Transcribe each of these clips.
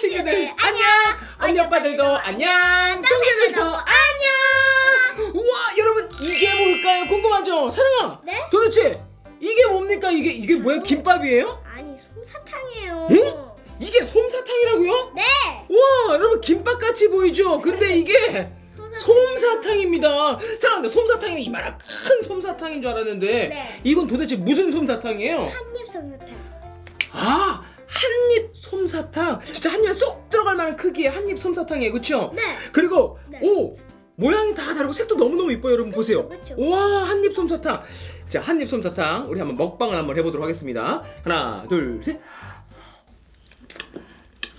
친구들. 안녕. 언니 오빠들도 안녕. 동생들도 안녕. 우와 여러분 이게 뭘까요? 궁금하죠? 사랑아 네? 도대체 이게 뭡니까? 이게 이게 뭐야? 김밥이에요? 아니 솜사탕이에요. 응? 이게 솜사탕이라고요? 네. 와 여러분 김밥 같이 보이죠? 근데 이게 솜사탕입니다. 사랑한데 솜사탕이 이만한 큰 솜사탕인 줄 알았는데 네. 이건 도대체 무슨 솜사탕이에요? 한입 솜사탕. 아 한 입 솜사탕. 진짜 한 입에 쏙 들어갈 만한 크기의 한 입 솜사탕이에요. 그쵸? 네. 그리고 네. 오! 모양이 다 다르고 색도 너무너무 이뻐요 여러분. 보세요. 그쵸. 와 한 입 솜사탕. 자 한 입 솜사탕. 우리 한번 먹방을 한번 해보도록 하겠습니다. 하나 둘셋.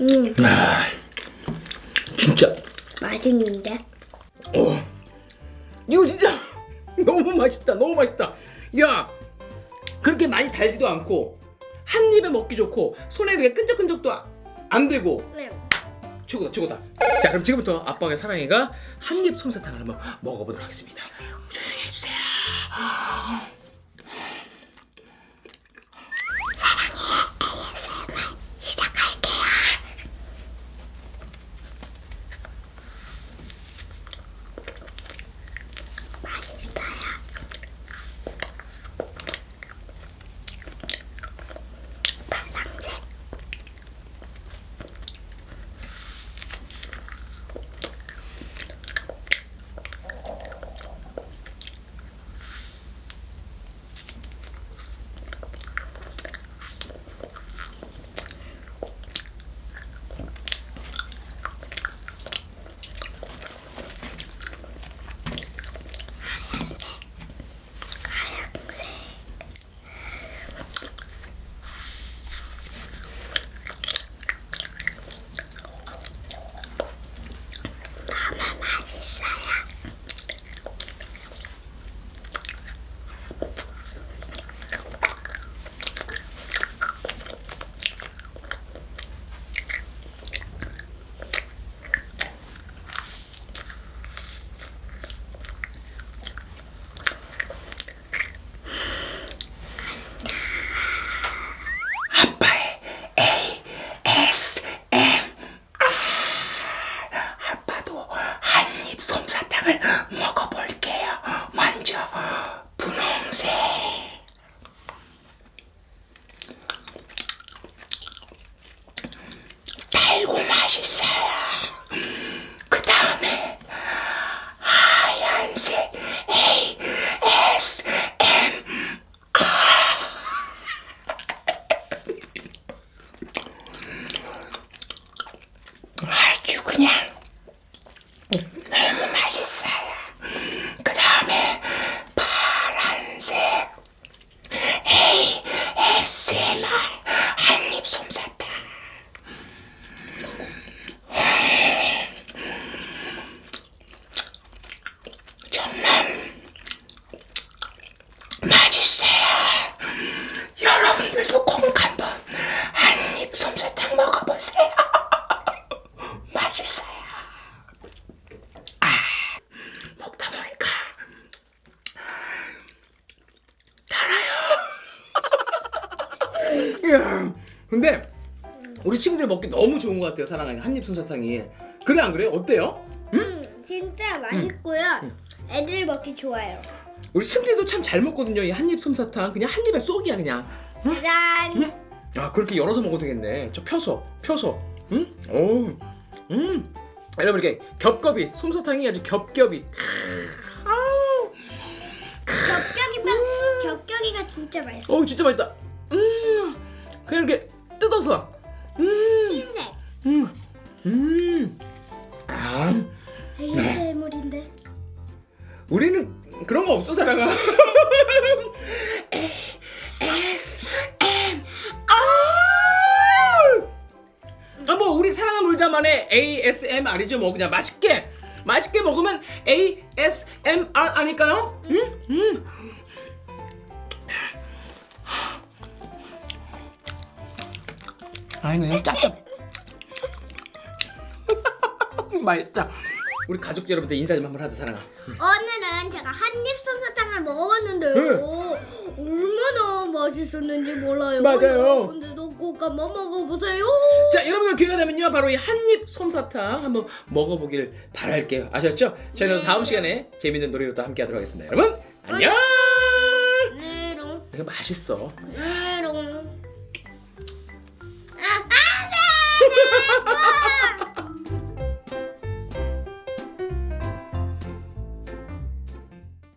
음, 아, 진짜. 맛있는데. 어 이거 진짜 너무 맛있다 너무 맛있다. 야 그렇게 많이 달지도 않고 한 입에 먹기 좋고 손에 이렇게 끈적끈적도 아- 안 되고. 네. 최고다 최고다. 자 그럼 지금부터 아빠의 사랑이가 한입 솜사탕을 한번 먹어보도록 하겠습니다. 조용히 해주세요 아빠의 ASM 아빠도 한입 솜사탕을 먹어볼게요 먼저 분홍색 달고 맛있어요 그 다음에 하얀색 ASM 아주 그냥 너무 맛있어요. 그 다음에 파란색 ASMR 한입 솜사탕. 정말 맛있어요. 여러분들도 꼭 한번 한입 솜사탕 먹어보세요. 맛있어요. 아, 먹다 보니까 달아요. 야, 근데 우리 친구들 먹기 너무 좋은 것 같아요. 사랑하는 한입 솜사탕이. 그래 안 그래? 어때요? 음, 진짜 맛있고요. 애들 먹기 좋아요. 우리 승리도 참 잘 먹거든요. 이 한입 솜사탕 그냥 한 입에 쏙이야 그냥. 짜잔. 음? 아 그렇게 열어서 먹어도 되겠네. 저 펴서 펴서. 응? 오. 음. 여러분 이렇게 겹겹이 솜사탕이 아주 겹겹이. 아우. 겹겹이만 겹겹이가 진짜 맛있어. 어우 진짜 맛있다. 음. 그냥 이렇게 뜯어서. 음. 흰색. 음. 음. 아. ASMR인데. 우리는 그런 거 없어 사랑아. 물자만의 ASMR이죠 뭐 그냥 맛있게 맛있게 먹으면 ASMR 아닐까요? 음? 음. 아이고 이거 짭짭. 맛있다. 우리 가족 여러분들 인사 좀 한번 하자 사랑아. 오늘은 제가 한입 솜사탕을 먹어봤는데요. 얼마나 맛있었는지 몰라요. 맞아요. 근데 도꼭 한번 먹어보세요. 자 여러분들 기회가 되면요 바로 이 한입 솜사탕 한번 먹어보길 바랄게요 아셨죠? 저희는 네. 다음 시간에 재밌는 놀이로 또 함께 하도록 하겠습니다 여러분 안녕 메롱. 이거 맛있어 음.